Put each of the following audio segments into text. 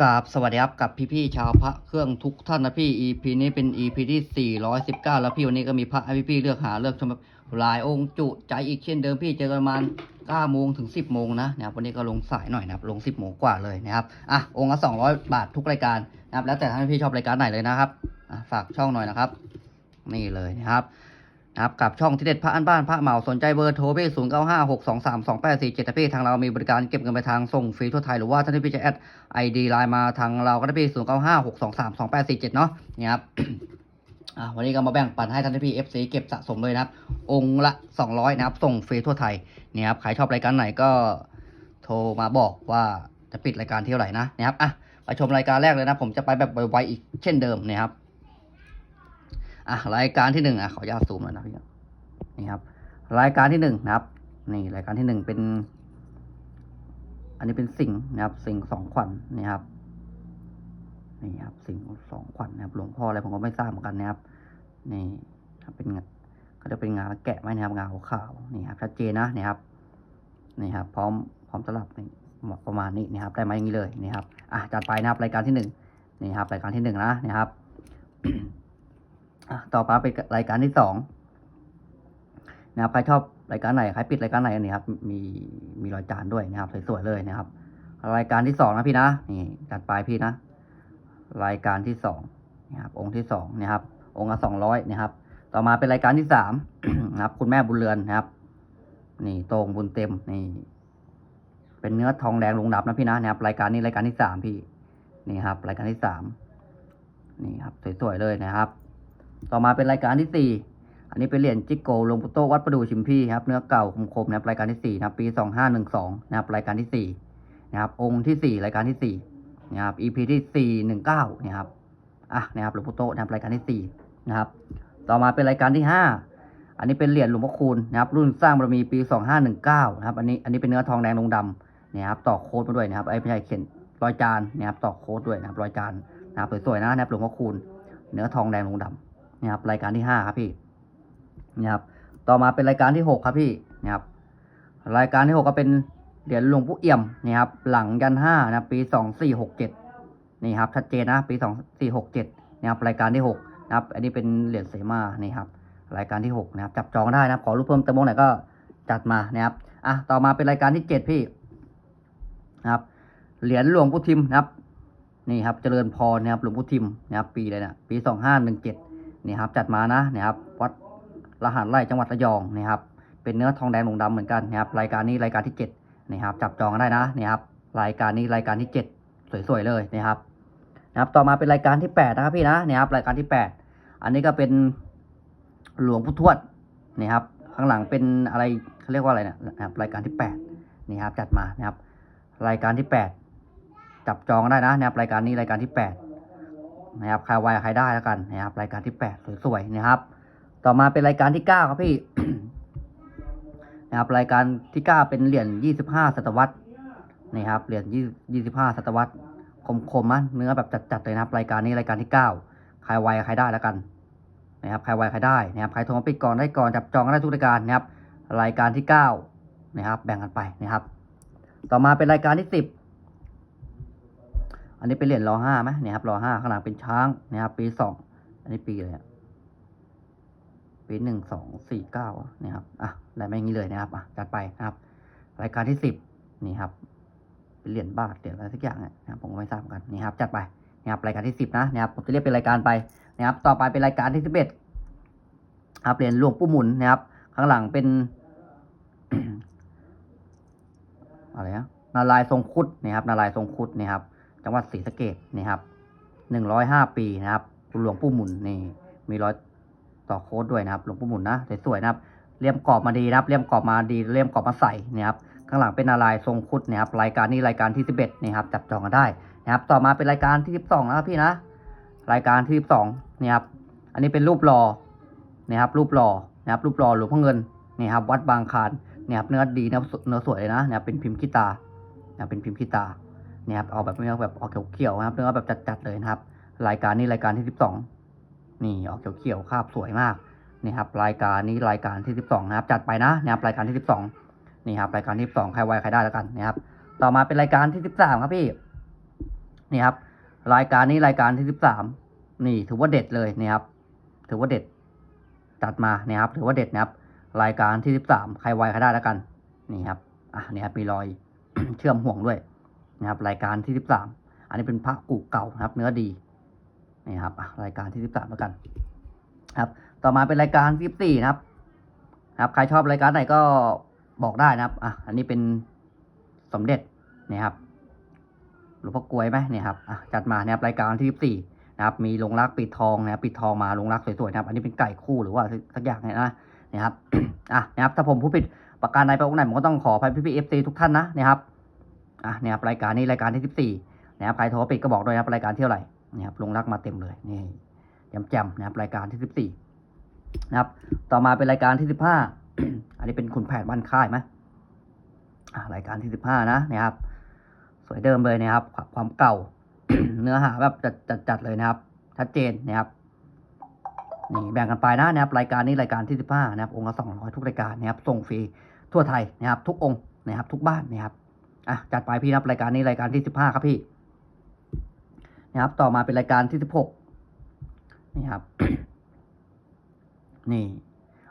กราบสวัสดีครับกับพี่ๆชาวพระเครื่องทุกท่านนะพี่ EP นี้เป็น EP ที่ 419 แล้วพี่วันนี้ก็มีพระให้พี่ๆเลือกหาเลือกชมหลายองค์จุใจอีกเช่นเดิมพี่เจอกันประมาณ9โมงถึง 10โมงนะนะครับวันนี้ก็ลงสายหน่อยนะครับลง 10โมงกว่าเลยนะครับอะองค์ละ200 บาททุกรายการนะครับแล้วแต่ท่านพี่ชอบรายการไหนเลยนะครับอะฝากช่องหน่อยนะครับ นี่เลยนะครับ ครับกับช่องที่เด็ดพระอันบ้านพระเหมาสนใจเบอร์โทรพี่ศูนย์เก้าห้าหกสองสามสองแปดสี่เจ็ดพี่ทางเรามีบริการเก็บเงินไปทางส่งฟรีทั่วไทยหรือว่าท่านที่พี่จะแอดไอดีไลน์มาทางเราก็ได้พี่ศูนย์เก้าห้าหกสองสามสองแปดสี่เจ็ดเนาะเนี่ยครับวันนี้ก็มาแบ่งปันให้ท่านที่พี่เอฟซีเก็บสะสมเลยนะครับ องค์ละสองร้อยนะครับ ส่งฟรีทั่วไทยเนี่ยครับใครชอบรายการไหนก็โทรมาบอกว่าจะปิดรายการที่เท่าไหร่นะนะครับอะไปชมรายการแรกเลยนะ ผมจะไปแบบไวๆอีกเช่นเดิมนะครับ อะรายการที่หนึ่งอะขออนุญาตซูมหน่อยนะพี่นี่ครับ รายการที่หนึ่งนะครับ นี่รายการที่หนึ่งเป็น อันนี้เป็นสิ่งนะครับ สิ่งสองขวัญนี่ครับนี่ครับ สิ่งสองขวัญนนะครับ หลวงพ่ออะไรผมก็ไม่ทราบเหมือนกันนะครับ นี่ครับเป็นงาก็จะเป็นงาแกะไหมนะครับงาขาวนี่ครับชัดเจนนะนี่ครับนี่ครับ พร้อมพร้อมสลับนี่ประมาณนี้นะครับ ได้มาอย่างนี้เลยนี่ครับอะจัดไปนะครับรายการที่หนึ่งนี่ครับรายการที่หนึ่งนะนี่ครับ ต่อไปเป็นรายการที่สองนะครับใครชอบรายการไหนใครปิดรายการไหนอันนี้ครับ มีมีรอยจานด้วยนะครับสวยๆเลยนะครับ รายการที่สองนะพี่นะนี่จัดไปพี่นะ รายการที่สองนะครับ องค์ที่สองนะครับ องค์ละสองร้อยนะครับ ต่อมาเป็นรายการที่สามนะครับ คุณแม่บุญเรือนนะครับ นี่โตรงบุญเต็มนี่ เป็นเนื้อทองแดงลงดับนะพี่นะนะครับ รายการนี้รายการที่สามพี่ นี่ครับ รายการที่สามนี่ครับสวยๆเลยนะครับ ต่อมาเป็นรายการที่สี่อันนี้เป็นเหรียญจิกโกหลวงปู่โตวัดประดูชิมพีครับเนื้อเก่าคมๆนะครับรายการที่สี่นะปีสองห้าหนึ่งสองนะครับรายการที่สี่นะครับองค์ที่สี่รายการที่สี่นะครับ EP ที่สี่หนึ่งเก้านะครับอะนะครับหลวงปู่โตนะครับรายการที่สี่นะครับต่อมาเป็นรายการที่ห้าอันนี้เป็นเหรียญหลวงพ่อคูณนะครับรุ่นสร้างบารมีปีสองห้าหนึ่งเก้านะครับอันนี้อันนี้เป็นเนื้อทองแดงลงดำนะครับต่อโค้ดมาด้วยนะครับไอ้ไม่ใช่เขียนรอยจานนะครับต่อโค้ดด้วยนะครับรอยจานนะครับสวยๆนะนะครับหลวงพ่อคูณเนื้อทองแดงลงดำ นะครับรายการที่ห้าครับพี่นะครับต่อมาเป็นรายการที่หกครับพี่นะครับรายการที่หกก็เป็นเหรียญหลวงปู่เอี่ยมนะครับหลังยันห้านะปีสองสี่หกเจ็ดนี่ครับชัดเจนนะปีสองสี่หกเจ็ดนะครับรายการที่หกนะครับอันนี้เป็นเหรียญเสมานี่ครับรายการที่หกนะครับจับจองได้นะครับขอรูปเพิ่มเติมงไหนก็จัดมานะครับอะต่อมาเป็นรายการที่เจ็ดพี่นะครับเหรียญหลวงปู่ทิมนะครับนี่ครับเจริญพรนะครับหลวงปู่ทิมนะครับปีอะไรนะปีสองห้าหนึ่งเจ็ด นี่ครับจัดมานะนะครับวัดรหัสไล่จังหวัดระยองนะครับเป็นเนื้อทองแดงลงดำเหมือนกันนะครับรายการนี้รายการที่เจ็ดนะครับจับจองได้นะนะครับรายการนี้รายการที่เจ็ดสวยๆเลยนะครับนะครับต่อมาเป็นรายการที่แปดนะครับพี่นะนะครับรายการที่แปดอันนี้ก็เป็นหลวงพุทวดนะครับข้างหลังเป็นอะไรเขาเรียกว่าอะไรนะนะครับรายการที่แปดนี่ครับจัดมานะครับรายการที่แปดจับจองได้นะนะครับรายการนี้รายการที่แปด นะครับใครไวใครได้แล้วกันนะครับ รายการที่แปดสวยๆนะครับ ต่อมาเป็นรายการที่เก้าครับพี่นะครับรายการที่เก้าเป็นเหรียญยี่สิบห้าศตวรรษนี่ครับเหรียญยี่ยี่สิบห้าศตวรรษคมๆนะเนื้อแบบจัดๆเลยนะครับ รายการนี้รายการที่เก้าใครไวใครได้แล้วกันนะครับใครไวใครได้นะครับใครโทรมาปิดก่อนได้ก่อนจับจองได้ทุกรายการนะครับ รายการที่เก้านะครับ แบ่งกันไปนะครับ ต่อมาเป็นรายการที่สิบ อันนี้เป็นเหรียญรอห้าไหมเนี่ยครับรอห้าข้างหลังเป็นช้างนะครับปีสองอันนี้ปีอะไรอะปีหนึ่งสองสี่เก้านี่ครับอะอะได้ไม่งี้เลยนะครับอะจัดไปนะครับ รายการที่สิบนี่ครับเป็นเหรียญบาทเหรียญอะไรสักอย่างเนี่ยนะครับผมก็ไม่ทราบเหมือนกันนี่ครับจัดไปนี่ครับรายการที่สิบนะนะครับผมจะเรียกเป็นรายการไปนะครับต่อไปเป็นรายการที่สิบเอ็ดครับเหรียญหลวงปู่หมุนนะครับ ข้างหลังเป็นอะไรนะนารายทรงคุดนะครับนารายทรงคุดนี่ครับ จังหวัดศรีสะเกดนี่ครับหนึ่งร้อยห้าปีนะครับหลวงปู่หมุนนี่มีร้อยต่อโค้ดด้วยนะครับ หลวงปู่หมุนนะสวยๆนะครับเลี่ยมกรอบมาดีนะครับเลี่ยมกรอบมาดีเลี่ยมกรอบมาใส่นะครับข้างหลังเป็นอะไรทรงคุดนะครับรายการนี้รายการที่สิบเอ็ดนี่ครับจับจองกันได้นะครับ ต่อมาเป็นรายการที่สิบสองนะครับพี่นะ รายการที่สิบสองนี่ครับอันนี้เป็นรูปหล่อนะครับ รูปหล่อนะครับ รูปหล่อหลวงพ่อเงินนี่ครับวัดบางคานเนี่ยครับเนื้อดีนะเนื้อสวยเลยนะเนี่ยเป็นพิมพ์ขี้ตานะครับเป็นพิมพ์ขี้ตา เนี่ยครับเอาแบบเนื้อแบบออกเขียวๆนะครับเนื้อแบบจัดๆเลยนะครับ รายการนี้รายการที่สิบสองนี่ออกเขียวๆคาบสวยมากนี่ครับรายการนี้รายการที่สิบสองนะครับ จัดไปนะนะครับรายการที่สิบสองนี่ครับรายการที่สิบสองใครไวใครได้แล้วกันนะครับต่อมาเป็นรายการที่สิบสามครับพี่นี่ครับ รายการนี้รายการที่สิบสามนี่ถือว่าเด็ดเลยนี่ครับ ถือว่าเด็ดจัดมาเนี่ยครับ ถือว่าเด็ดนะครับ รายการที่สิบสามใครไวใครได้แล้วกัน นี่ครับอะนี่ครับมีรอยเชื่อมห่วงด้วย นะครับรายการที่สิบสามอันนี้เป็นพระกุเก่านะครับ เนื้อดีนี่ครับรายการที่สิบสามแล้วกัน ครับ ต่อมาเป็นรายการที่สิบสี่นะครับครับใครชอบรายการไหนก็บอกได้นะครับอะอันนี้เป็นสมเด็จนี่ครับหลวงพ่อกลวยไหมเนี่ยครับอะจัดมานะครับรายการที่สิบสี่นะครับมีลงรักปิดทองนะครับปิดทองมาลงรักสวยๆนะครับ อันนี้เป็นไก่คู่หรือว่าสักอย่างเนี่ยนะนะครับอะนะครับถ้าผมผู้ผิดประการใดประการใดผมก็ต้องขออภัยพี่พีเอฟซีทุกท่านนะนะครับ อะนี่ยครับรายการนี้รายการที่สิบสี่นะครับใครโทรปิดก็บอกด้วยนะครับรายการที่เท่าไรนะครับลงรักมาเต็มเลยนี่แจ่มๆนะครับรายการที่สิบสี่นะครับ ต่อมาเป็นรายการที่สิบห้าอันนี้เป็นขุนแผนบ้านค่ายไหมอะรายการที่สิบห้านะนะครับ สวยเดิมเลยนะครับ ความเก่า เนื้อหาแบบจัดจัดจัดเลยนะครับ ชัดเจนนะครับนี่แบ่งกันไปนะนะครับรายการนี้รายการที่สิบห้านะครับ องค์ละสองร้อยทุกรายการนะครับส่งฟรีทั่วไทยนะครับ ทุกองค์นะครับ ทุกบ้านนะครับ อะจัดไปพี่ครับรายการนี้รายการที่สิบห้าครับพี่นะครับ ต่อมาเป็นรายการที่สิบหกนี่ครับ นี่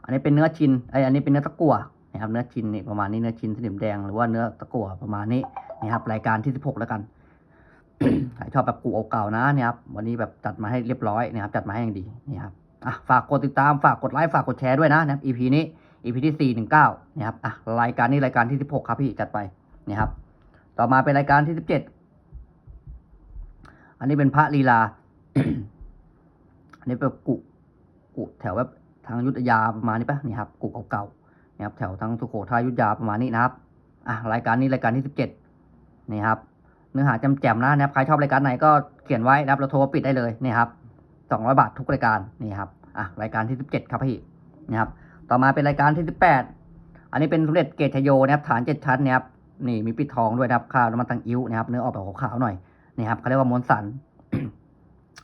อันนี้เป็นเนื้อชินไออันนี้เป็นเนื้อตะกั่วนะครับ เนื้อชินนี่ประมาณนี้เนื้อชินสนิมแดงหรือว่าเนื้อตะกั่วประมาณนี้นี่ครับ รายการที่สิบหกแล้วกันใครชอบแบบกูเก่าๆนะเนี่ยครับวันนี้แบบจัดมาให้เรียบร้อยนะครับจัดมาให้อย่างดีนี่ครับอะฝากกดติดตามฝากกดไลค์ฝากกดแชร์ด้วยนะนะครับ EP นี้ EP ที่สี่หนึ่งเก้านะครับอะรายการนี้รายการที่สิบหกครับพี่จัดไปนี่ครับ ต่อมาเป็นรายการที่สิบเจ็ดอันนี้เป็นพระลีลา อันนี้เป็นกุกุแถวแบบทางยุทธยาประมาณนี้ปะนี่ครับกุเก่าๆนะครับแถวทางสุโขทัยยุทธยาประมาณนี้นะครับอะรายการนี้รายการที่สิบเจ็ดนี่ครับเนื้อหาแจ่มๆนะนะครับใครชอบรายการไหนก็เขียนไว้นะครับเราโทรปิดได้เลยนี่ครับสองร้อยบาททุกรายการนี่ครับอะรายการที่สิบเจ็ดครับพี่นะครับต่อมาเป็นรายการที่สิบแปดอันนี้เป็นสมเด็จเกตชโยนะครับฐานเจ็ดชั้นนะครับ นี่มีปิดทองด้วยนะครับข้าวน้ำมันตังอิ้วนะครับเนื้อออกแบบขาวๆหน่อยนี่ครับเขาเรียกว่ามวลสัน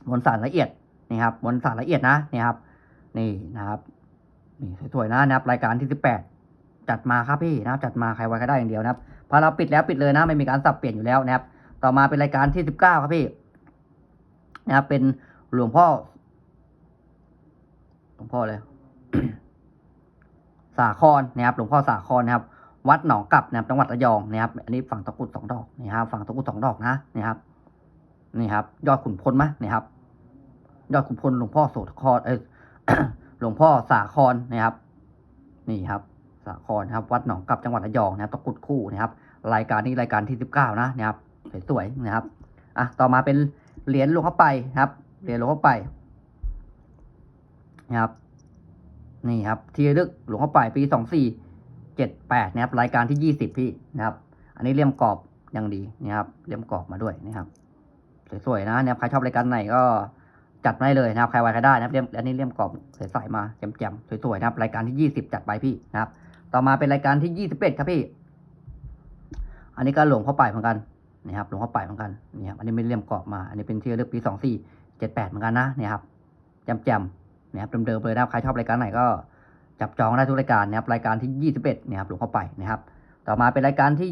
มวลสันละเอียดนี่ครับมวลสันละเอียดนะนี่ครับ นี่นะครับนี่สวยๆนะนะครับ รายการที่สิบแปดจัดมาครับพี่นะครับจัดมาใครไว้ก็ได้อย่างเดียวนะครับพอเราปิดแล้วปิดเลยนะไม่มีการสับเปลี่ยนอยู่แล้วนะครับ ต่อมาเป็นรายการที่สิบเก้าครับพี่นะครับเป็นหลวงพ่อหลวงพ่อเลยสาครนะครับ หลวงพ่อสาครนะครับ วัดหนองกลับนะครับจังหวัดระยองนะครับอันนี้ฝั่งตะกุดสองดอกนี่ครับฝั่งตะกุดสองดอกนะนี่ครับนี่ครับ ยอดขุนพลไหมนี่ครับ ยอดขุนพลหลวงพ่อโสธครเออหลวงพ่อสาครนะครับ นี่ครับสาครนะครับ วัดหนองกลับจังหวัดระยองนะครับตะกุดคู่นะครับ รายการนี้รายการที่สิบเก้านะนะครับสวยๆนะครับอะต่อมาเป็นเหรียญหลวงพ่อไปครับเหรียญหลวงพ่อไปนะครับ นี่ครับ ที่ระลึกหลวงพ่อไปปีสองสี่ เจ็ดแปดนะครับ รายการที่ยี่สิบพี่นะครับ อันนี้เลี่ยมกรอบอย่างดีนะครับ เลี่ยมกรอบมาด้วยนะครับ สวยๆนะเนี่ยใครชอบรายการไหนก็จัดมาได้เลยนะครับ ใครไว้ใครได้นะครับเลี่ยมอันนี้เลี่ยมกรอบใสๆมาแจ่มๆสวยๆนะครับ รายการที่ยี่สิบจัดไปพี่นะครับ ต่อมาเป็นรายการที่ยี่สิบเอ็ดครับพี่ อันนี้ก็หลวงพ่อไปเหมือนกันนะครับหลวงพ่อไปเหมือนกันนี่ครับอันนี้ไม่เลี่ยมกรอบมา อันนี้เป็นที่ระลึกปีสองสี่เจ็ดแปดเหมือนกันนะเนี่ยครับแจ่มๆนะครับเดิมๆเลยนะครับใครชอบรายการไหนก็ จับจองได้ทุกรายการนะครับรายการที่ยี่สิบเอ็ดนะครับหลวงพ่อไปนะครับ ต่อมาเป็นรายการที่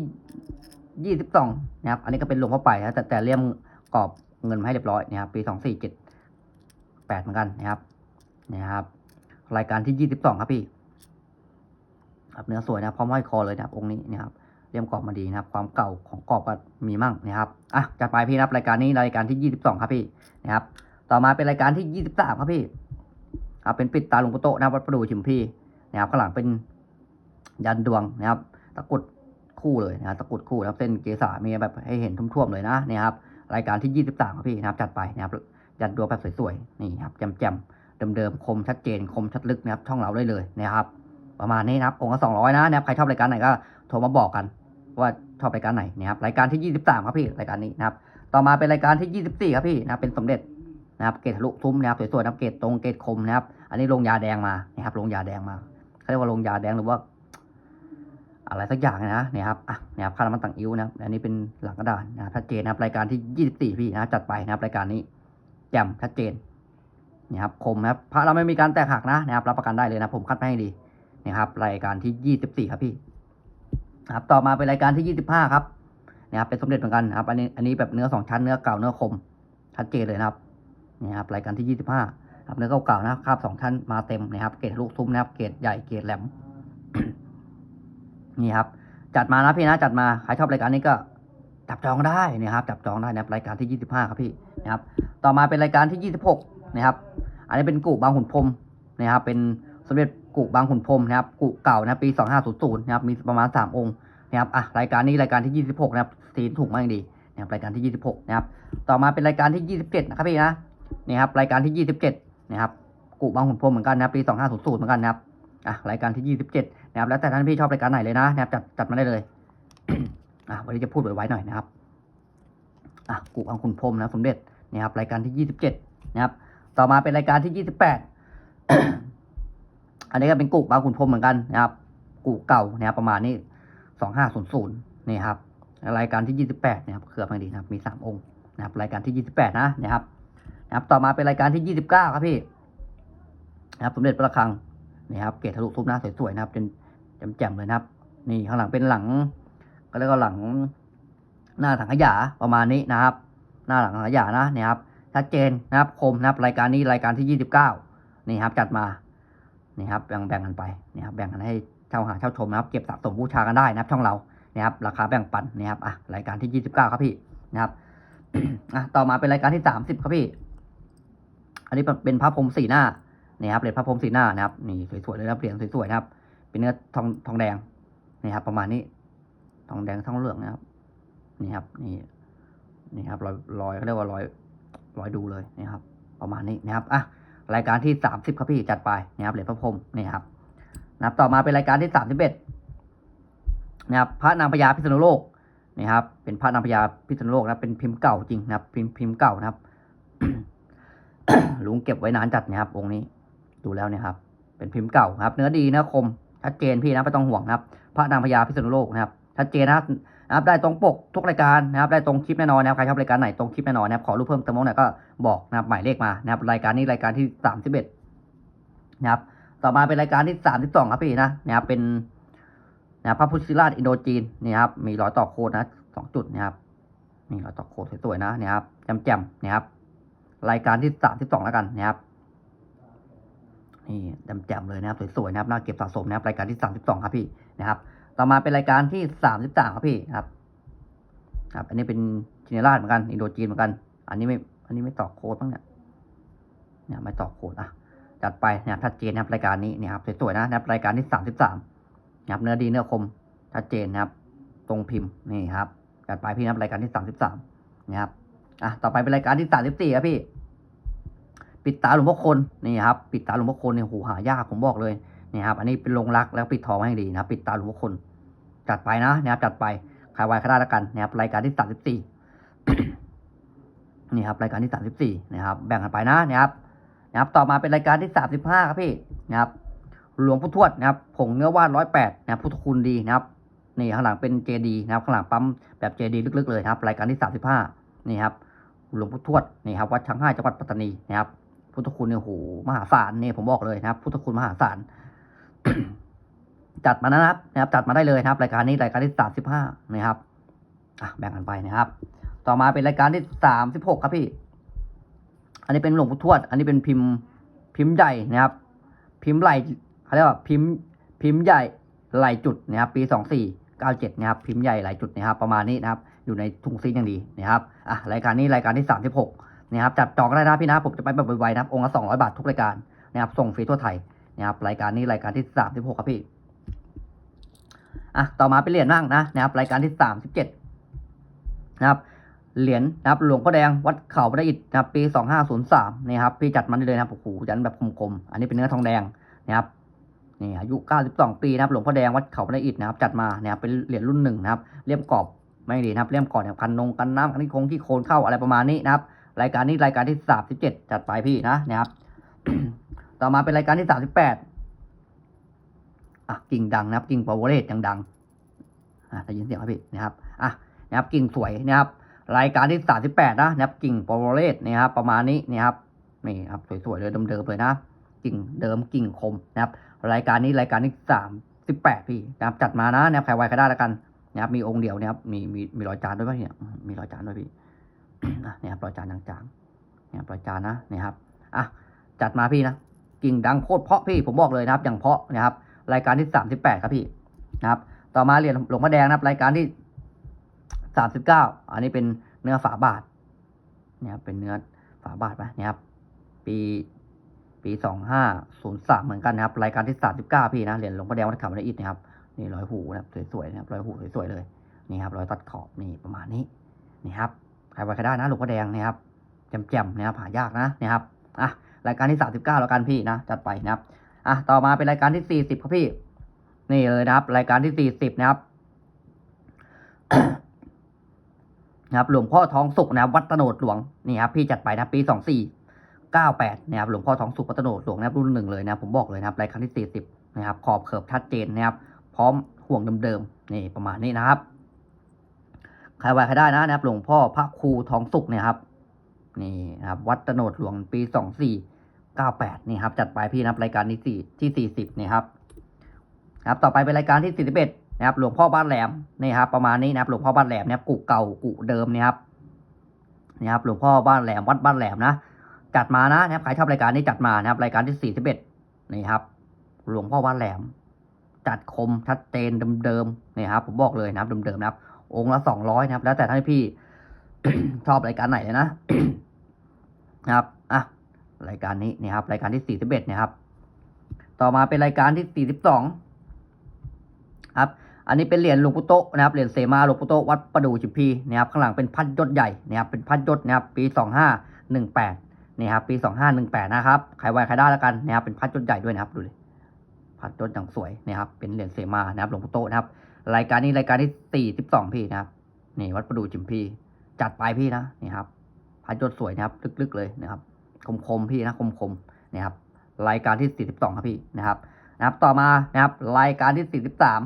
ยี่สิบสองนะครับ อันนี้ก็เป็นหลวงพ่อไปนะแต่แต่เลี่ยมกรอบเงินมาให้เรียบร้อยนะครับ ปีสองสี่เหมือนกันนะครับนะครับ รายการที่ยี่สิบสองครับพี่ครับเนื้อสวยนะพร้อมห้อยคอเลยนะครับองค์นี้นะครับเลี่ยมกรอบมาดีนะครับ ความเก่าของกรอบก็มีมั่งนะครับอะจัดไปพี่นะครับรายการนี้รายการที่ยี่สิบสองครับพี่นะครับ ต่อมาเป็นรายการที่ยี่สิบสามครับพี่ครับเป็นปิดตาหลวงปู่โตนะครับวัดประดู่ชิมพี่ นะครับข้างหลังเป็นยันดวงนะครับ ตะกรุดคู่เลยนะครับตะกรุดคู่นะครับเส้นเกษามีแบบให้เห็นท่วมๆเลยนะนี่ครับรายการที่ยี่สิบสามครับพี่นะครับจัดไปนะครับยันดวงแบบสวยๆนี่ครับแจ่มๆเดิมๆคมชัดเจนคมชัดลึกนะครับช่องเราได้เลยนะครับ ประมาณนี้นะครับองค์ละสองร้อยนะนะครับใครชอบรายการไหนก็โทรมาบอกกัน ว่าชอบรายการไหนนะครับรายการที่ยี่สิบสามครับพี่รายการนี้นะครับต่อมาเป็นรายการที่ยี่สิบสี่ครับพี่นะครับเป็นสมเด็จนะครับเกตทะลุซุ้มนะครับสวยๆนะครับเกตตรงเกตคมนะครับอันนี้ลงยาแดงมานะครับลงยาแดงมา เขาเรียกว่าลงยาแดงหรือว่า อะไรสักอย่างนะเนี่ยครับอะเนี่ยครับค่าน้ำมันต่างอิ้วนะอันนี้เป็นหลังกระดานนะชัดเจนนะครับรายการที่ยี่สิบสี่พี่นะจัดไปนะครับรายการนี้แจ่มชัดเจนเนี่ยครับคมนะครับพระเราไม่มีการแตกหักนะนะครับรับประกันได้เลยนะผมคัดมาให้ดีนะครับรายการที่ยี่สิบสี่ครับพี่ครับต่อมาเป็นรายการที่ยี่สิบห้าครับนะครับเป็นสมเด็จเหมือนกันครับอันนี้อันนี้แบบเนื้อสองชั้นเนื้อเก่าเนื้อคมชัดเจนเลยนะครับนี่ครับรายการที่ยี่สิบห้า ครับเนื้อเก่าๆนะครับสองชั้นมาเต็มนะครับ เกรดลูกซุ้มนะครับ เกรดใหญ่ เกรดแหลม นี่ครับ จัดมานะพี่นะ จัดมา ใครชอบรายการนี้ก็จับจองได้นะครับ จับจองได้นะครับรายการที่ยี่สิบห้าครับพี่นะครับ ต่อมาเป็นรายการที่ยี่สิบหกนะครับ อันนี้เป็นกุบางขุนพรมนะครับ เป็นสมเด็จกุบางขุนพรมนะครับกุเก่านะปีสองห้าศูนย์ศูนย์นะครับ มีประมาณสามองค์นะครับอะรายการนี้รายการที่ยี่สิบหกนะครับสีถูกมากดีนะครับรายการที่ยี่สิบหกนะครับ ต่อมาเป็นรายการที่ยี่สิบเจ็ดนะครับพี่นะนี่ครับรายการที่ยี่สิบเจ็ด นะครับกุบางขุนพรมเหมือนกันนะปีสองห้าศูนย์ศูนย์เหมือนกันนะครับอะรายการที่ยี่สิบเจ็ดนะครับแล้วแต่ท่านพี่ชอบรายการไหนเลยนะนะครับจัดจัดมาได้เลยอะวันนี้จะพูดไว้ๆหน่อยนะครับอะกุบางขุนพรมนะสมเด็จนะครับรายการที่ยี่สิบเจ็ดนะครับต่อมาเป็นรายการที่ยี่สิบแปดอันนี้ก็เป็นกุบางขุนพรมเหมือนกันนะครับกุเก่านะครับประมาณนี้สองห้าศูนย์ศูนย์นี่ครับรายการที่ยี่สิบแปดนะครับเครือพอดีนะครับมีสามองค์นะครับรายการที่ยี่สิบแปดนะนะครับ นะครับ ต่อมาเป็นรายการที่ยี่สิบเก้าครับพี่นะครับ สมเด็จพระคังนี่ครับ เกศทะลุทุบหน้าสวยๆนะครับเป็นแจ่มๆเลยนะครับ นี่ข้างหลังเป็นหลัง ก็เรียกว่าหลัง หน้าถังขยะประมาณนี้นะครับ หน้าหลังถังขยะนะนี่ครับชัดเจนนะครับคมนะครับ รายการนี้รายการที่ยี่สิบเก้านี่ครับ จัดมานี่ครับแบ่งแบ่งกันไปนี่ครับแบ่งกันให้เช่าหาเช่าชมนะครับ เก็บสะสมบูชากันได้นะครับ ช่องเรานะครับ ราคาแบ่งปันนะครับอะรายการที่ยี่สิบเก้าครับพี่นะครับอะต่อมาเป็นรายการที่สามสิบครับพี่ อันนี้เป็นพระพรหมสีหน้านี่ครับเหรียญพระพรหมสีหน้านะครับนี่สวยๆเลยนะครับเหรียญสวยๆนะครับ เป็นเนื้อทองทองแดงนี่ครับ ประมาณนี้ ทองแดงทองเหลืองนะครับ นี่ครับ นี่นี่ครับรอยรอยเขาเรียกว่ารอยรอยดูเลยนะครับ ประมาณนี้นะครับอะรายการที่สามสิบครับพี่จัดไปนะครับเหรียญพระพรหมนี่ครับนะครับต่อมาเป็นรายการที่สามสิบเอ็ดนะครับพระนางพญาพิษณุโลกนี่ครับ เป็นพระนางพญาพิษณุโลกนะเป็นพิมพ์เก่าจริงนะครับ พิมพ์พิมพ์เก่านะครับ ลุงเก็บไว้นานจัดนะครับองค์นี้ ดูแล้วเนี่ยครับ เป็นพิมพ์เก่าครับ เนื้อดีเนื้อคมชัดเจนพี่นะไม่ต้องห่วงนะครับ พระนางพญาพิษณุโลกนะครับชัดเจนนะครับนะครับได้ตรงปกทุกรายการนะครับได้ตรงคลิปแน่นอนนะครับใครชอบรายการไหนตรงคลิปแน่นอนนะครับขอรูปเพิ่มเติมตรงไหนก็บอกนะครับหมายเลขมานะครับรายการนี้รายการที่สามสิบเอ็ดนะครับต่อมาเป็นรายการที่สามสิบสองครับพี่นะนะครับเป็นนะครับพระพุทธศิราชอินโดจีนนี่ครับมีรอยต่อโคดนะสองจุดนะครับนี่รอยต่อโคดสวยๆนะนะครับแจ่มๆนะครับ รายการที่สามสิบสองแล้วกันนะครับนี่แจ่มๆเลยนะครับสวยๆนะครับน่าเก็บสะสมนะครับรายการที่สามสิบสองครับพี่นะครับ ต่อมาเป็นรายการที่สามสิบสามครับพี่ครับ ครับ อันนี้เป็นชินราชเหมือนกันอินโดจีนเหมือนกัน อันนี้ไม่ อันนี้ไม่ต่อโค้ดบ้างเนี่ยเนี่ยไม่ต่อโค้ดอะจัดไปนะครับชัดเจนนะครับรายการนี้เนี่ยครับสวยๆนะนะครับรายการที่สามสิบสามนะครับเนื้อดีเนื้อคมชัดเจนนะครับ ตรงพิมพ์นี่ครับจัดไปพี่นะครับรายการที่สามสิบสามนะครับ อะต่อไปเป็นรายการที่สามสิบสี่ครับพี่ ปิดตาหลวงพ่อคนนี่ครับ ปิดตาหลวงพ่อคนเนี่ยโหหายากผมบอกเลยนี่ครับ อันนี้เป็นลงรักแล้วปิดทองให้ดีนะปิดตาหลวงพ่อคน จัดไปนะนะครับจัดไปขายไวขายได้แล้วกันนะครับรายการที่สามสิบสี่นี่ครับรายการที่สามสิบสี่นะครับ แบ่งกันไปนะนะครับนะครับต่อมาเป็นรายการที่สามสิบห้าครับพี่นะครับหลวงพ่อทวดนะครับผงเนื้อว่านร้อยแปดนะครับพุทธคุณดีนะครับนี่ข้างหลังเป็นเจดีนะครับข้างหลังปั๊มแบบเจดีลึกๆเลยครับ รายการที่สามสิบห้านี่ครับ หลวงพ่อทวดนี่ครับวัดช้างห้จังหวัดปัตตานีนะครับพุทธคุณเนี่ยโหมหาศาลนี่ผมบอกเลยนะครับ พุทธคุณมหาศาลจัดมานะครับนะครับ จัดมาได้เลยนะครับ รายการนี้รายการที่สามสิบห้านะครับอะแบ่งกันไปนะครับ ต่อมาเป็นรายการที่สามสิบหกครับพี่ อันนี้เป็นหลวงปู่ทวด อันนี้เป็นพิมพ์พิมพ์ใหญ่นะครับ พิมพ์ไหลเขาเรียกว่าพิมพ์พิมพ์ใหญ่ไหลจุดนะครับ ปีสองสี่เก้าเจ็ดนะครับ พิมพ์ใหญ่ไหลจุดนะครับ ประมาณนี้นะครับ อยู่ในถุงซีนอย่างดีนะครับอะรายการนี้รายการที่สามสิบหกนะครับจัดจองได้นะพี่นะผมจะไปแบบไวๆนะองค์ละสองร้อยบาททุกรายการนะครับส่งฟรีทั่วไทยนะครับรายการนี้รายการที่สามสิบหกครับพี่อะต่อมาเป็นเหรียญนั่งนะนะครับรายการที่สามสิบเจ็ดนะครับเหรียญนะครับหลวงพ่อแดงวัดเขาพระอิฐนะครับปีสองห้าศูนย์สามนี่ครับพี่จัดมันได้เลยนะครับโอ้โหยันแบบคมๆอันนี้เป็นเนื้อทองแดงนะครับนี่อายุเก้าสิบสองปีนะครับหลวงพ่อแดงวัดเขาพระอิฐนะครับจัดมาเนี่ยครับเป็นเหรียญรุ่นหนึ่งนะครับเลี่ยมกรอบ ไม่ดีนะครับเลี่ยมกรอบเนี่ยกันนงกันน้ำกันที่คงที่โคนเข้าอะไรประมาณนี้นะครับ รายการนี้รายการที่สามสิบเจ็ดจัดไปพี่นะนะครับ ต่อมาเป็นรายการที่สามสิบแปดอะกิ่งดังนะครับ กิ่งปาวเรศยังดังอะได้ยินเสียงไหมพี่นะครับอะนะครับกิ่งสวยนะครับ รายการที่สามสิบแปดนะนะครับ กิ่งปาวเรศนะครับประมาณนี้นี่ครับนี่ครับสวยๆเลยเดิมๆเลยนะกิ่งเดิมกิ่งคมนะครับ รายการนี้รายการที่สามสิบแปดพี่นะครับจัดมานะนะครับใครไวใครได้แล้วกัน นะครับมีองค์เดียวนะครับมีมีมีรอยจานด้วยป่ะเนี่ยมีรอยจานด้วยพี่อะเนี่ยครับรอยจานจางๆเนี่ยรอยจานนะเนี่ยครับอะจัดมาพี่นะกิ่งดังโคตรเพาะพี่ผมบอกเลยนะครับ อย่างเพาะนะครับ รายการที่สามสิบแปดครับพี่นะครับ ต่อมาเหรียญหลวงพ่อแดงนะครับ รายการที่สามสิบเก้าอันนี้เป็นเนื้อฝาบาทเนี่ยครับเป็นเนื้อฝาบาทไปเนี่ยครับปีปีสองห้าศูนย์สามเหมือนกันนะครับ รายการที่สามสิบเก้าพี่นะเหรียญหลวงพ่อแดงวัดเขาในอิฐนะครับ นี่รอยหูนะครับสวยๆนะครับรอยหูสวยๆเลยนี่ครับรอยตัดขอบนี่ประมาณนี้นี่ครับใครไว้ใครได้นะหลวงพ่อแดงนี่ครับแจ่มๆนะครับหายากนะนี่ครับอะรายการที่สามสิบเก้าแล้วกันพี่นะจัดไปนะครับอะต่อมาเป็นรายการที่สี่สิบครับพี่ นี่เลยนะครับ รายการที่สี่สิบนะครับนะครับหลวงพ่อท้องสุกนะครับวัดตโนดหลวงนี่ครับพี่จัดไปนะปีสองสี่เก้าแปดนะครับหลวงพ่อท้องสุกวัดตโนดหลวงนะครับรุ่นหนึ่งเลยนะผมบอกเลยนะครับรายการที่สี่สิบนะครับขอบเขิบชัดเจนนะครับ ร้อมห่วงเดิมๆนี่ประมาณนี้นะครับใครไว้ใครได้นะนะครับ หลวงพ่อพระครูทองสุกเนี่ยครับ นี่นะครับ วัดตโนดหลวงปีสองสี่เก้าแปดนี่ครับ จัดไปพี่นะครับรายการที่สี่ที่สี่สิบนี่ครับ ครับ ต่อไปเป็นรายการที่สี่สิบเอ็ดนะครับ หลวงพ่อบ้านแหลมนี่ครับ ประมาณนี้นะครับ หลวงพ่อบ้านแหลมนะครับกุเก่ากุเดิมนี่ครับนี่ครับ หลวงพ่อบ้านแหลมวัดบ้านแหลมนะจัดมานะนะครับใครชอบรายการนี้จัดมานะครับ รายการที่สี่สิบเอ็ดนี่ครับ หลวงพ่อบ้านแหลม จัดคมชัดเจนเดิมๆนี่ครับผมบอกเลยนะครับเดิมๆนะครับ องค์ละสองร้อยนะครับ แล้วแต่ท่านพี่ ชอบรายการไหนเลยนะ นะครับอะรายการนี้นี่ครับ รายการที่สี่สิบเอ็ดนะครับ ต่อมาเป็นรายการที่สี่สิบสองครับ อันนี้เป็นเหรียญหลวงปู่โตะนะครับ เหรียญเสมาหลวงปู่โตะวัดประดู่จิพีนะครับ ข้างหลังเป็นพัดยศใหญ่นะครับ เป็นพัดยศนะครับ ปีสองห้าหนึ่งแปดนี่ครับ ปีสองห้าหนึ่งแปดนะครับ ใครไวใครได้แล้วกันนะครับ เป็นพัดยศใหญ่ด้วยนะครับ ดูดิ พัดยศอย่างสวยนะครับ เป็นเหรียญเสมานะครับหลวงปู่โตนะครับ รายการนี้รายการที่สี่สิบสองพี่นะครับนี่วัดประดู่จิมพีจัดไปพี่นะนี่ครับพัดยศสวยนะครับ ลึกๆเลยนะครับ คมๆพี่นะคมๆนะครับ รายการที่สี่สิบสองครับพี่นะครับ นะครับ ต่อมานะครับ รายการที่สี่สิบสาม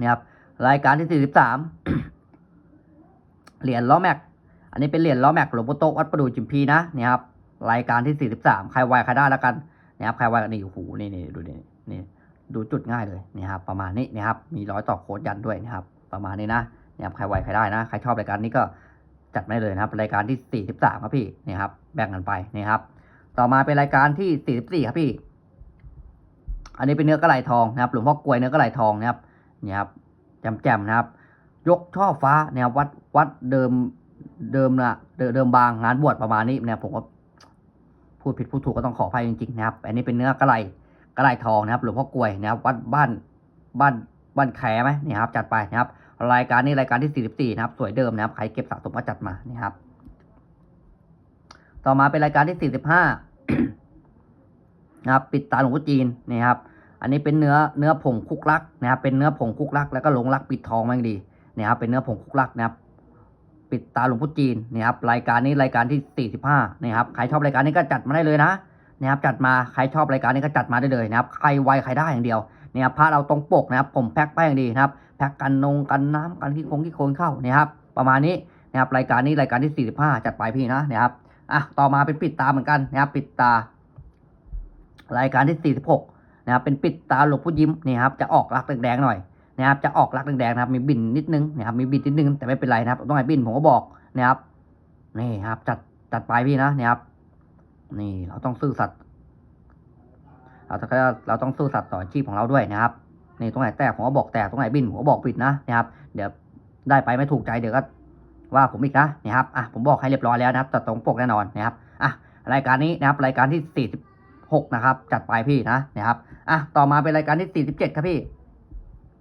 นะครับรายการที่สี่สิบสามเหรียญล้อแม็ก อันนี้เป็นเหรียญล้อแม็กหลวงปู่โตวัดประดู่จิมพีนะนี่ครับรายการที่สี่สิบสามใครไวใครได้แล้วกัน นะครับใครไวนี่โอ้โหนี่นี่ดูนี่นี่ดูจุดง่ายเลยนี่ครับประมาณนี้นะครับมีร้อยต่อโค้ดยันด้วยนะครับประมาณนี้นะนี่ครับใครไวใครได้นะใครชอบรายการนี้ก็จัดได้เลยนะครับรายการที่สี่สิบสามครับพี่นี่ครับแบ่งกันไปนี่ครับต่อมาเป็นรายการที่สี่สิบสี่ครับพี่ อันนี้เป็นเนื้อกระไหลทองนะครับหลวงพ่อกลวยเนื้อกระไหลทองนะครับนี่ครับแจ่มนะครับ ยกช่อฟ้านะครับวัดวัดเดิมเดิมนะเดิมเดิมบางงานบวชประมาณนี้นะครับผมก็ พูดผิดพูดถูกก็ต้องขออภัยจริงๆนะครับ อันนี้เป็นเนื้อกระไหลกระไหลทองนะครับหลวงพ่อกลวยนะครับวัดบ้านบ้านบ้านแขไหมนี่ครับจัดไปนะครับรายการนี้รายการที่สี่สิบสี่นะครับ สวยเดิมนะครับใครเก็บสะสมก็จัดมานี่ครับ ต่อมาเป็นรายการที่สี่สิบห้านะครับ ปิดตาหลวงพ่อจีนนี่ครับ อันนี้เป็นเนื้อเนื้อผงคุกลักนะครับ เป็นเนื้อผงคุกลัก แล้วก็หลงลักปิดทองมันดีนี่ครับเป็นเนื้อผงคุกลักนะครับ ปิดตาหลวงพ่อจีนนี่ครับรายการนี้รายการที่สี่สิบห้านี่ครับใครชอบรายการนี้ก็จัดมาได้เลยนะนะครับจัดมาใครชอบรายการนี้ก็จัดมาได้เลยนะครับใครไวใครได้อย่างเดียวนี่ครับพระเราตรงปกนะครับผมแพ็คไปอย่างดีนะครับแพ็คกันนงกันน้ำกันขี้คงขี้โคลนเข้านี่ครับประมาณนี้นะครับรายการนี้รายการที่สี่สิบห้าจัดไปพี่นะนะครับอะต่อมาเป็นปิดตาเหมือนกันนะครับปิดตารายการที่สี่สิบหกนะครับเป็นปิดตาหลวงพ่อยิ้มนี่ครับจะออกรักแดงๆหน่อย นะครับจะออกรักแดงๆนะครับ มีบินนิดนึงนะครับมีบินนิดนึงแต่ไม่เป็นไรนะครับต้องให้บินผมก็บอกนะครับนี่ครับ จัดจัดไปพี่นะนี่ครับ นี่เราต้องซื่อสัตย์เราต้องเราต้องซื่อสัตย์ต่อชีพของเราด้วยนะครับนี่ตรงไหนแตกผมก็บอกแตกตรงไหนบินผมก็บอกปิดนะนะครับ เดี๋ยวได้ไปไม่ถูกใจเดี๋ยวก็ว่าผมอีกนะนะครับอะผมบอกให้เรียบร้อยแล้วนะครับแต่ตรงปกแน่นอนนะครับอะรายการนี้นะครับ รายการที่สี่สิบหกนะครับ จัดไปพี่นะนะครับอะต่อมาเป็นรายการที่สี่สิบเจ็ดครับพี่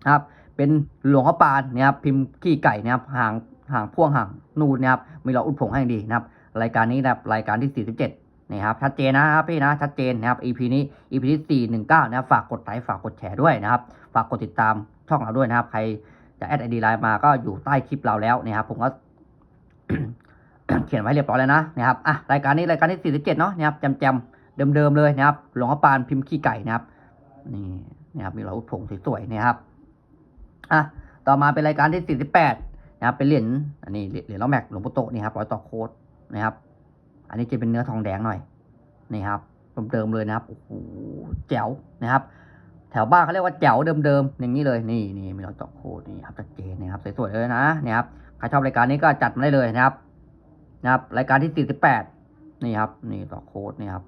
นะครับเป็นหลวงพ่อปานนะครับพิมพ์ขี้ไก่นะครับห่างห่างพ่วงห่างนูนนะครับมีเราอุดผงให้ดีนะครับรายการนี้นะครับรายการที่สี่สิบเจ็ดนี่ครับชัดเจนนะครับพี่นะชัดเจนนะครับ EP นี้ EP ที่สี่หนึ่งเก้านะครับฝากกดไลค์ฝากกดแชร์ด้วยนะครับ ฝากกดติดตามช่องเราด้วยนะครับ ใครจะแอดไอดีไลน์มาก็อยู่ใต้คลิปเราแล้วนะครับผมก็เขียนไว้เรียบร้อยแล้วนะนะครับอะรายการนี้รายการที่สี่สิบเจ็ดเนาะนะครับจำจำเดิมๆเลยนะครับหลวงพ่อปานพิมพ์ขี้ไก่นะครับนี่นะครับมีเราอุดผงสวยๆนะครับ อะต่อมาเป็นรายการที่สี่สิบแปดนะครับเป็นเหรียญอันนี้เหรียญล้อแม็กหลวงพ่โตนี่ครับร้อยต่อโคดนะครับ อันนี้จะเป็นเนื้อทองแดงหน่อยนี่ครับเดิมๆเลยนะครับโอ้โหแจ๋วนะครับ แถวบ้านเขาเรียกว่าแจ๋วเดิมๆอย่างนี้เลยนี่นี่มีรอยเจาะโคดนี่ครับชัดเจนนะครับสวยๆเลยนะนี่ครับใครชอบรายการนี้ก็จัดมาได้เลยนะครับนะครับ รายการที่สี่สิบแปดนี่ครับ นี่ต่อโคดนี่ครับ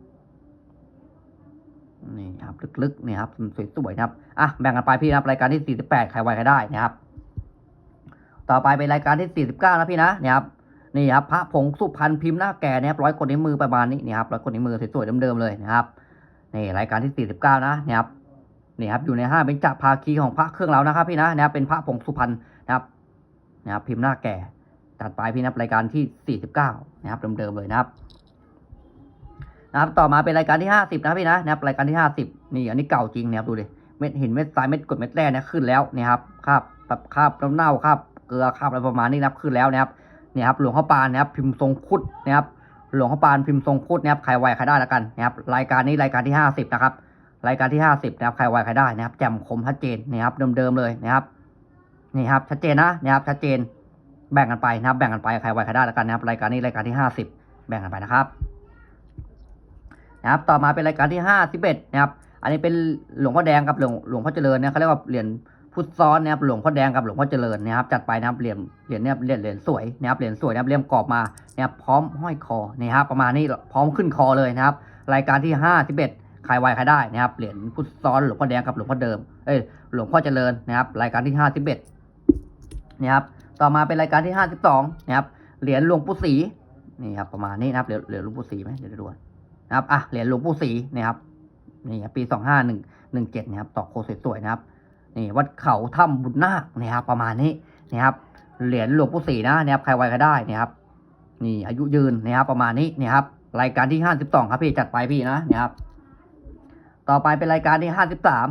นี่ครับลึกๆนี่ครับสวยๆนะครับอะแบ่งกันไปพี่นะครับรายการที่สี่สิบแปดใครไวใครได้นะครับ ต่อไปเป็นรายการที่สี่สิบเก้านะพี่นะเนี่ยครับนี่ครับพระผงสุพรรณพิมพ์หน้าแก่นะครับร้อยคนในวมือประมาณนี้นี่ครับร้อยคนในวมือสวยๆเดิมๆเลยนะครับนี่รายการที่สี่สิบเก้านะเนี่ยครับนี่ครับอยู่ในห้าเป็นจักรภาคีของพระเครื่องเรานะครับ พี่นะนะครับเป็นพระผงสุพรรณนะครับนะครับพิมพ์หน้าแก่ตัดไปพี่นะครับรายการที่สี่สิบเก้านะครับเดิมๆเลยนะครับ นะครับต่อมาเป็นรายการที่ห้าสิบนะพี่นะนะครับรายการที่ห้าสิบนี่อันนี้เก่าจริงนะครับดูดิเม็ดหินเม็ดทรายเม็ดกรดเม็ดแร่เนี่ยขึ้นแล้วนี่ครับคราบแบบคราบน้ำเน่าคราบเกลือคราบอะไรประมาณนี้นะครับขึ้นแล้วนะครับเนี่ยครับหลวงพ่อปานนะครับพิมพ์ทรงคุดนะครับหลวงพ่อปานพิมพ์ทรงคุดนะครับใครไวใครได้แล้วกันนะครับรายการนี้รายการที่ห้าสิบนะครับรายการที่ห้าสิบนะครับใครไวใครได้นะครับแจ่มคมชัดเจนนะครับเดิมๆเลยนะครับนี่ครับชัดเจนนะนะครับชัดเจนแบ่งกันไปนะครับแบ่งกันไปใครไวใครได้แล้วกันนะครับรายการนี้รายการที่ห้าสิบแบ่งกันไปนะครับ นะครับต่อมาเป็นรายการที่ห้าสิบเอ็ดนะครับอันนี้เป็นหลวงพ่อแดงกับหลวงหลวงพ่อเจริญเนี่ยเขาเรียกว่าเหรียญพุทธซ้อนนะครับหลวงพ่อแดงกับหลวงพ่อเจริญนะครับจัดไปนะครับเหรียญเหรียญเนี่ยเหรียญเหรียญสวยนะครับเหรียญสวยนะครับเลี่ยมกรอบมานะครับพร้อมห้อยคอนี่ครับประมาณนี้พร้อมขึ้นคอเลยนะครับ รายการที่ห้าสิบเอ็ดใครไวใครได้นะครับเหรียญพุทธซ้อนหลวงพ่อแดงกับหลวงพ่อเดิมเอ้ยหลวงพ่อเจริญนะครับ รายการที่ห้าสิบเอ็ดนะครับต่อมาเป็นรายการที่ห้าสิบสองนะครับเหรียญหลวงปู่ศรีนี่ครับประมาณนี้นะครับเหรียญหลวงปู่ศรีไหมเดี๋ยวดู นะครับอะเหรียญหลวงปู่ศรีนะครับนี่ปีสองห้าหนึ่งหนึ่งเจ็ดนะครับต่อโคสวยๆนะครับนี่วัดเขาถ้ำบุญนาคนะครับประมาณนี้นะครับเหรียญหลวงปู่ศรีนะนะครับใครไวก็ได้นะครับนี่อายุยืนนะครับประมาณนี้นะครับรายการที่ห้าสิบสองครับพี่จัดไปพี่นะนะครับต่อไปเป็นรายการที่ห้าสิบสาม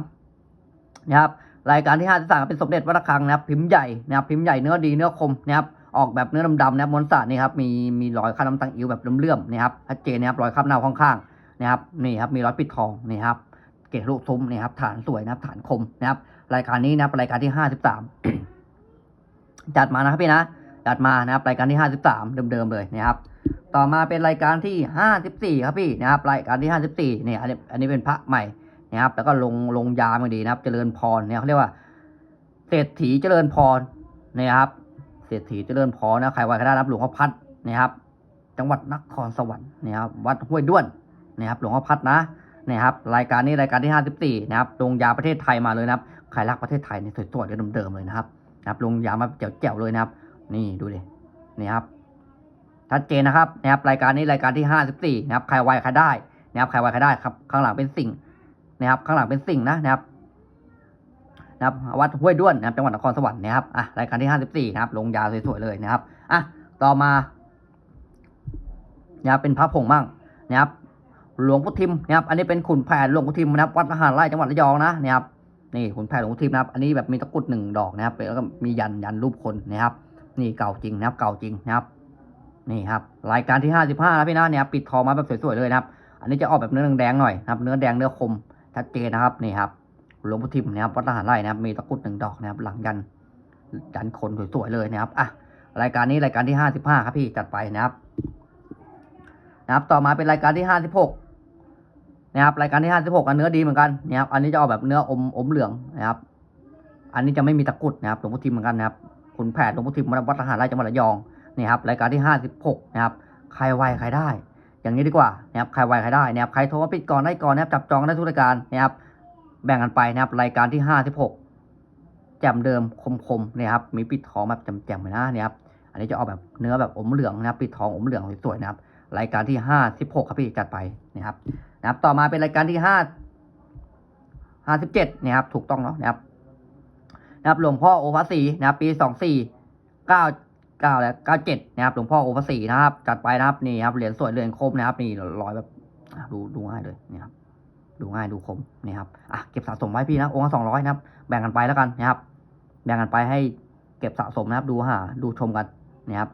นะครับรายการที่ห้าสิบสามเป็นสมเด็จวัดระฆังนะครับ พิมพ์ใหญ่นะครับพิมพ์ใหญ่เนื้อดีเนื้อคมนะครับ ออกแบบเนื้อดำๆนะครับมวลสารนี่ครับมีมีรอยข้าน้ำตังอิ๋วแบบเลื่อมๆนะครับชัดเจนนะครับรอยข้ามหน้าข้างๆนะครับนี่ครับมีรอยปิดทองนี่ครับเกศลูกซุ้มนี่ครับฐานสวยนะครับฐานคมนะครับ รายการนี้นะครับรายการที่ห้าสิบสามจัดมานะครับพี่นะจัดมานะครับรายการที่ห้าสิบสามเดิมๆเลยนะครับ ต่อมาเป็นรายการที่ห้าสิบสี่ครับพี่นะครับรายการที่ห้าสิบสี่เนี่ยอันนี้อันนี้เป็นพระใหม่นะครับแล้วก็ลงลงยามาดีนะครับ เจริญพรเนี่ยเขาเรียกว่าเศรษฐีเจริญพรเนี่ยครับ เศรษฐีเจริญพรนะใครไหวก็ได้รับหลวงพ่อพัดนะครับ จังหวัดนครสวรรค์นะครับวัดห้วยด้วนนะครับหลวงพ่อพัดนะนี่ยครับรายการนี้รายการที่ห้าสิบสี่นะครับลงยาประเทศไทยมาเลยนะครับใครรักประเทศไทยเนี่ยสวยๆเดิมๆเลยนะครับนะครับลงยามาแจ๋วๆเลยนะครับ นี่ดูดินี่ครับชัดเจนนะครับนะครับรายการนี้รายการที่ห้าสิบสี่นะครับใครไวใครได้นะครับใครไวใครได้ครับข้างหลังเป็นสิ่งนะครับข้างหลังเป็นสิ่งนะนะครับ นะครับวัดห้วยด้วนนะครับจังหวัดนครสวรรค์นะครับอะรายการที่ห้าสิบสี่นะครับลงยาสวยๆเลยนะครับอะต่อมานะครับเป็นพระผงมั่งนะครับหลวงพุทิมนะครับอันนี้เป็นขุนแผนหลวงพุทิมนะครับวัดมหาไร่จังหวัดระยองนะนะครับนี่ขุนแผนหลวงพุทิมนะครับ อันนี้แบบมีตะกรุดหนึ่งดอกนะครับแล้วก็มียันยันรูปคนนะครับ นี่เก่าจริงนะครับ เก่าจริงนะครับ นี่ครับรายการที่ห้าสิบห้านะพี่นะเนี่ยปิดทองมาแบบสวยๆเลยนะครับ อันนี้จะออกแบบเนื้อแดงๆหน่อยนะครับ เนื้อแดงเนื้อคมชัดเจนนะครับนี่ครับ หลวงพุทิมนะครับวัดมหารไร่นะครับ มีตะกุดหนึ่งดอกนะครับ หลังยันยันคนสวยๆเลยนะครับอะรายการนี้รายการที่ห้าสิบห้าครับพี่จัดไปนะครับ นะครับ ต่อมาเป็นรายการที่ห้าสิบหกนะครับรายการที่ห้าสิบหกอันเนื้อดีเหมือนกันนะครับ อันนี้จะออกแบบเนื้ออมอมเหลืองนะครับ อันนี้จะไม่มีตะกุดนะครับหลวงพ่อทิมเหมือนกันนะครับขุนแผดหลวงพ่อทิมวัดทหารไร่จังหวัดระยองนี่ครับรายการที่ห้าสิบหกนะครับใครไวใครได้ อย่างนี้ดีกว่านะครับใครไวใครได้นะครับใครโทรมาปิดก่อนได้ก่อนนะครับจับจองได้ทุกรายการนะครับ แบ่งกันไปนะครับรายการที่ห้าสิบหกแจ่มเดิมคมๆนะครับมีปิดทองแบบแจ่มๆเลยนะเนี่ยครับอันนี้จะออกแบบเนื้อแบบอมเหลืองนะครับปิดทองอมเหลืองสวยๆนะครับรายการที่ห้าสิบหกครับพี่จัดไปนะครับนะครับ ต่อมาเป็นรายการที่ห้าห้าสิบเจ็ดนะครับถูกต้องเนาะนะครับนะครับหลวงพ่อโอภาสีนะครับปีสองสี่เก้าเก้าและเก้าเจ็ดนะครับหลวงพ่อโอภาสีนะครับจัดไปนะครับนี่ครับเหรียญสวยเหรียญคมนะครับนี่รอยแบบดูดูง่ายเลยนี่ครับ ดูง่ายดูคมนี่ครับอะเก็บสะสมไว้พี่นะองค์ละสองร้อยนะครับ แบ่งกันไปแล้วกันนะครับ แบ่งกันไปให้เก็บสะสมนะครับ ดูหาดูชมกันนะครับ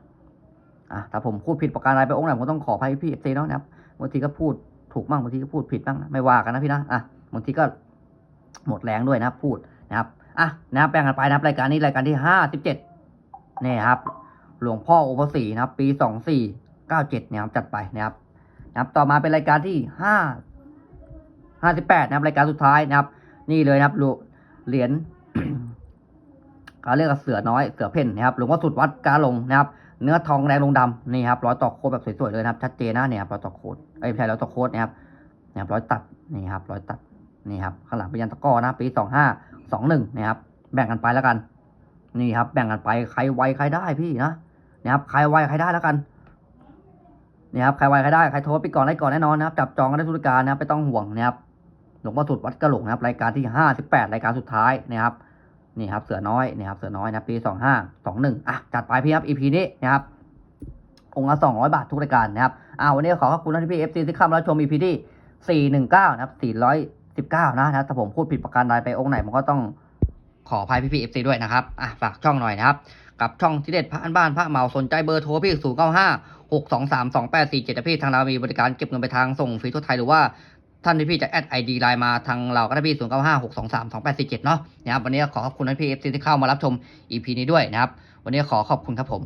อะถ้าผมพูดผิดประการใดไปองค์ไหนผมต้องขออภัยพี่เอฟซีเนาะนะครับบางทีก็พูดถูกบ้างบางทีก็พูดผิดบ้างไม่ว่ากันนะพี่นะอะบางทีก็หมดแรงด้วยนะครับพูดนะครับอะนะครับแบ่งกันไปนะครับรายการนี้รายการที่ห้าสิบเจ็ดนี่ครับ หลวงพ่อโอภาสีนะครับ ปีสองสี่เก้าเจ็ดเนี่ยครับจัดไปนะครับนะครับ ต่อมาเป็นรายการที่ห้า ห้าสิบแปดนะครับรายการสุดท้ายนะครับ นี่เลยนะครับลูเหรียญเขาเรียกว่าเสือน้อยเสือเพ่นนะครับหลวงพ่อสุดวัดกาลงนะครับ เนื้อทองแดงลงดำนี่ครับร้อยต่อโคดแบบสวยๆเลยนะครับชัดเจนนะเนี่ยครับร้อยต่อโคดเอ้ไม่ใช่ร้อยต่อโคดนะครับนะครับร้อยตัดนี่ครับร้อยตัดนี่ครับข้างหลังเป็นยันตะก้อนะปีสองห้าสองหนึ่งนะครับ แบ่งกันไปแล้วกัน นี่ครับ แบ่งกันไปใครไวใครได้พี่นะนะครับใครไวใครได้แล้วกันนี่ครับใครไวใครได้ใครโทรไปก่อนได้ก่อนแน่นอนนะครับจับจองกันได้ทุกรการนะครับไม่ต้องห่วงนะครับ ลวงพ่อสุดวัดกระหลงนะครับ รายการที่ห้าสิบแปดรายการสุดท้ายนะครับนี่ครับเสือน้อยนี่ครับเสือน้อยนะปีสองห้าสองหนึ่งอะจัดไปพี่ครับ EP นี้นะครับองค์ละสองร้อยบาททุกรายการนะครับอ่าวันนี้ขอขอบคุณท่านพี่เอฟซีที่เข้ามารับชม EP ที่สี่หนึ่งเก้านะครับสี่ร้อยสิบเก้านะถ้าผมพูดผิดประการใดไปองค์ไหนผมก็ต้องขออภัยพี่พี่เอฟซีด้วยนะครับอะฝากช่องหน่อยนะครับกับช่องที่เด็ดพระอันบ้านพระเหมาสนใจเบอร์โทรพี่ศูนย์เก้าห้าหกสองสามสองแปดสี่เจ็ดพี่ทางเรามีบริการเก็บเงินไปทางส่งฟรีทั่วไทยหรือว่า ท่านพี่ๆจะแอดไอดีไลน์มาทางเราก็ได้พี่ศูนย์เก้าห้าหกสองสามสองแปดสี่เจ็ดเนาะนะครับวันนี้ขอขอบคุณท่านพี่เอฟซีที่เข้ามารับชมอีพีนี้ด้วยนะครับ วันนี้ขอขอบคุณครับผม